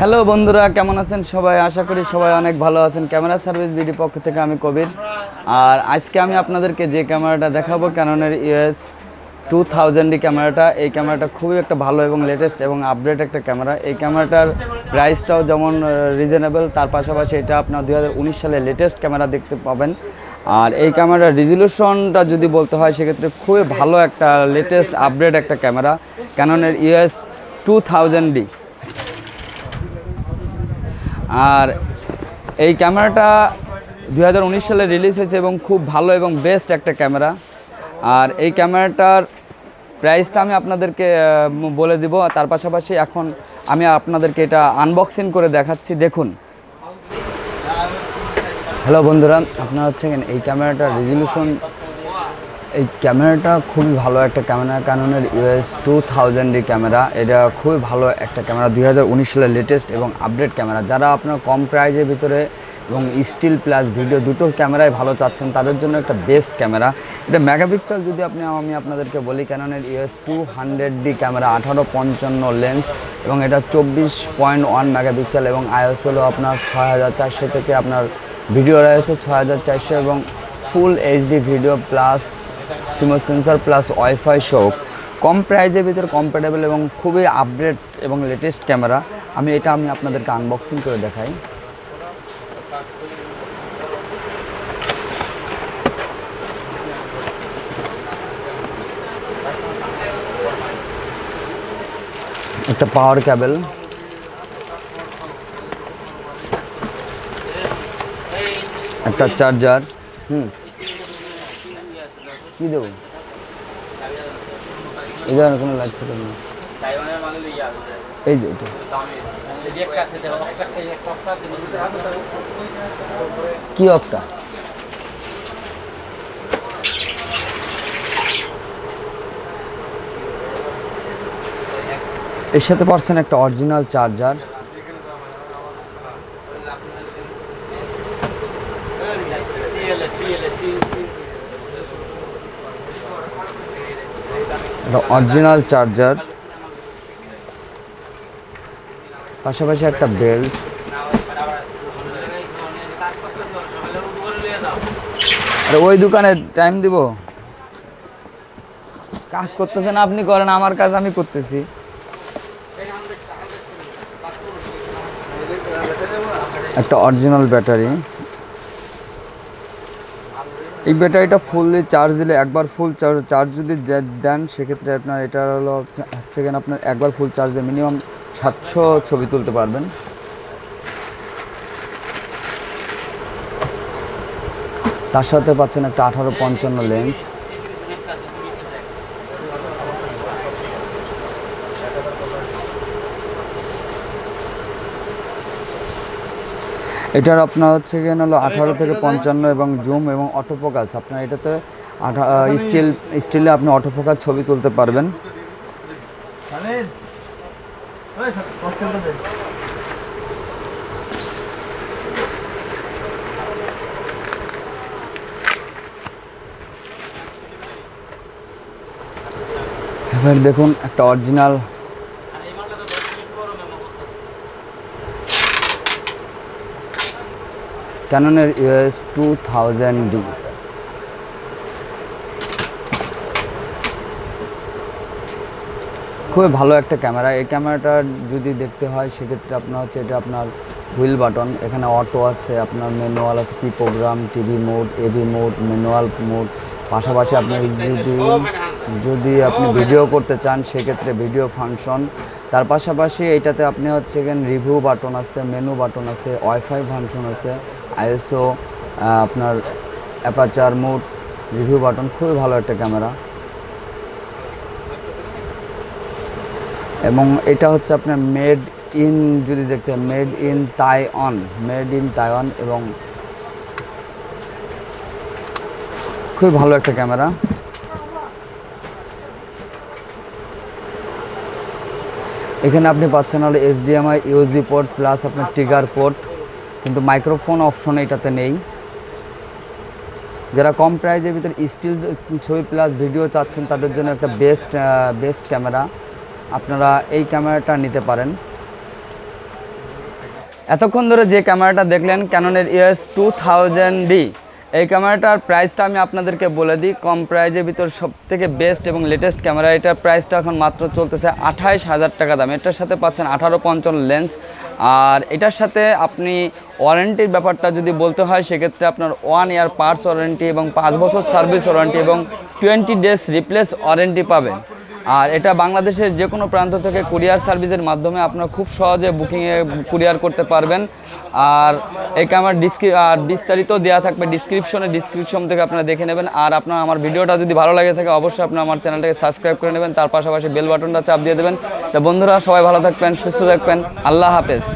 Hello বন্ধুরা, কেমন আছেন সবাই? আশা করি সবাই অনেক ভালো আছেন। ক্যামেরা সার্ভিস বিডি পক্ষ থেকে আমি কবির। আর আজকে আমি আপনাদেরকে যে ক্যামেরাটা দেখাবো ক্যাননের ইউএস টু থাউজেন্ড ক্যামেরাটা এই ক্যামেরাটা খুবই একটা ভালো এবং লেটেস্ট এবং আপডেট একটা ক্যামেরা এই ক্যামেরাটার প্রাইসটাও যেমন রিজনেবল তার পাশাপাশি এটা আপনার দু হাজার উনিশ সালে লেটেস্ট ক্যামেরা দেখতে পাবেন। আর এই ক্যামেরার রেজলিউশনটা যদি বলতে হয়, সেক্ষেত্রে খুবই ভালো একটা লেটেস্ট আপডেট একটা ক্যামেরা ক্যাননের ইউএস টু থাউজেন্ড আর এই ক্যামেরাটা দু হাজার উনিশ সালে রিলিজ হয়েছে এবং খুব ভালো এবং বেস্ট একটা ক্যামেরা আর এই ক্যামেরাটার প্রাইসটা আমি আপনাদেরকে বলে দিব। তার পাশাপাশি এখন আমি আপনাদেরকে এটা আনবক্সিং করে দেখাচ্ছি। দেখুন। হ্যালো বন্ধুরা, আপনারা হচ্ছে এই ক্যামেরাটার রেজলিউশন এই ক্যামেরাটা খুবই ভালো একটা ক্যামেরা ক্যাননের ইউএস টু থাউজেন্ডের ক্যামেরা। এটা খুবই ভালো একটা ক্যামেরা, দুই হাজার উনিশ সালের লেটেস্ট এবং আপডেট ক্যামেরা। যারা আপনার কম প্রাইজের ভিতরে এবং স্টিল প্লাস ভিডিও দুটো ক্যামেরায় ভালো চাচ্ছেন, তাদের জন্য একটা বেস্ট ক্যামেরা। এটা মেগাপিক্সেল যদি আপনি, আমি আপনাদেরকে বলি ক্যাননের EOS two hundred D camera, আঠারো পঞ্চান্ন লেন্স এবং এটা চব্বিশ পয়েন্ট ওয়ান মেগাপিক্সেল এবং আইএস হলো আপনার ছয় হাজার চারশো থেকে আপনার ভিডিও রয়েছে ছয় হাজার চারশো এবং full HD video plus CMOS sensor plus wifi সহ কম প্রাইজের ভিতরে কম্প্যাটেবল এবং খুবই আপডেট এবং লেটেস্ট ক্যামেরা। আমি এটা আমি আপনাদেরকে আনবক্সিং করে দেখাই। একটা পাওয়ার ক্যাবেল একটা চার্জার হুম কি দেবো এই ধরনের কোনো লাগছে তো না এই যে এটা। কি অক্কা এর সাথে পাচ্ছেন একটা অরিজিনাল চার্জার। Original charger. পাশাপাশি একটা বেল্ট ওই দোকানে টাইম দিব। কাজ করতেছেন, আপনি করেন, আমার কাজ আমি করতেছি। একটা অরিজিনাল ব্যাটারি এই ব্যাটারিটা ফুললি চার্জ দিলে, একবার ফুল চার্জ চার্জ যদি দেন, সেক্ষেত্রে আপনার এটা হলো হচ্ছে কিনা আপনার একবার ফুল চার্জ দিয়ে। মিনিমাম সাতশো ছবি তুলতে পারবেন। তার সাথে পাচ্ছেন একটা আঠারো পঞ্চান্ন লেন্স। এটার আপনার হচ্ছে গিয়ে হলো, আঠারো থেকে পঞ্চান্ন এবং জুম এবং অটোফোকাস। আপনার এটাতে আঠা স্টিল স্টিলে আপনি অটোফোকাস ছবি তুলতে পারবেন। এবার দেখুন একটা অরিজিনাল ক্যাননের ইউএস টু থাউজেন্ড ডি খুবই ভালো একটা ক্যামেরা। এই ক্যামেরাটা যদি দেখতে হয়, সেক্ষেত্রে আপনার হচ্ছে এটা আপনার হুইল বাটন। এখানে অটো আছে, আপনার ম্যানুয়াল আছে P program TV mode AV mode manual mode পাশাপাশি আপনি যদি যদি আপনি ভিডিও করতে চান, সেক্ষেত্রে ভিডিও ফাংশন তার পাশাপাশি এইটাতে আপনি হচ্ছে এখানে রিভিউ বাটন আছে মেনু বাটন আছে ওয়াইফাই ফাংশন আছে আইএসও আপনার অ্যাপাচার মোড রিভিউ বাটন খুবই ভালো একটা ক্যামেরা। এবং এটা হচ্ছে আপনার মেড ইন যদি দেখতে made in Taiwan made in Taiwan এবং খুবই ভালো একটা ক্যামেরা। এখানে আপনি পাচ্ছেন হলো এইচডিএমআই ইউএসবি পোর্ট প্লাস আপনার ট্রিগার পোর্ট কিন্তু মাইক্রোফোন অপশন এটাতে নেই। যারা কম প্রাইজের ভিতরে স্টিল ছবি প্লাস ভিডিও চাচ্ছেন, তাদের জন্য একটা বেস্ট বেস্ট ক্যামেরা। আপনারা এই ক্যামেরাটা নিতে পারেন। এতক্ষণ ধরে যে ক্যামেরাটা দেখলেন ক্যাননের ইএস টু থাউজেন্ড ডি এই ক্যামেরাটার প্রাইসটা আমি আপনাদেরকে বলে দিই, কম প্রাইজের ভিতর সব থেকে বেস্ট এবং লেটেস্ট ক্যামেরা। এটার প্রাইসটা এখন মাত্র চলতেছে আঠাইশ হাজার টাকা দাম। এটার সাথে পাচ্ছেন আঠারো পঞ্চান্ন লেন্স আর এটার সাথে আপনি ওয়ারেন্টির ব্যাপারটা যদি বলতে হয়, সেক্ষেত্রে আপনার ওয়ান ইয়ার পার্টস ওয়ারেন্টি এবং পাঁচ বছর সার্ভিস ওয়ারেন্টি এবং টোয়েন্টি ডেজ রিপ্লেস ওয়ারেন্টি পাবেন। আর এটা বাংলাদেশের যে কোনো প্রান্ত থেকে কুরিয়ার সার্ভিসের মাধ্যমে আপনারা খুব সহজে বুকিংয়ে কুরিয়ার করতে পারবেন। আর এই আমার ডিসক্রি, আর বিস্তারিত দেওয়া থাকবে ডিসক্রিপশনে ডিসক্রিপশন থেকে আপনারা দেখে নেবেন। আর আপনার আমার ভিডিওটা যদি ভালো লাগে থাকে, অবশ্যই আপনার আমার চ্যানেলটাকে সাবস্ক্রাইব করে নেবেন। তার পাশাপাশি বেল বাটনটা চাপ দিয়ে দেবেন। তো বন্ধুরা, সবাই ভালো থাকবেন, সুস্থ থাকবেন। আল্লাহ হাফেজ।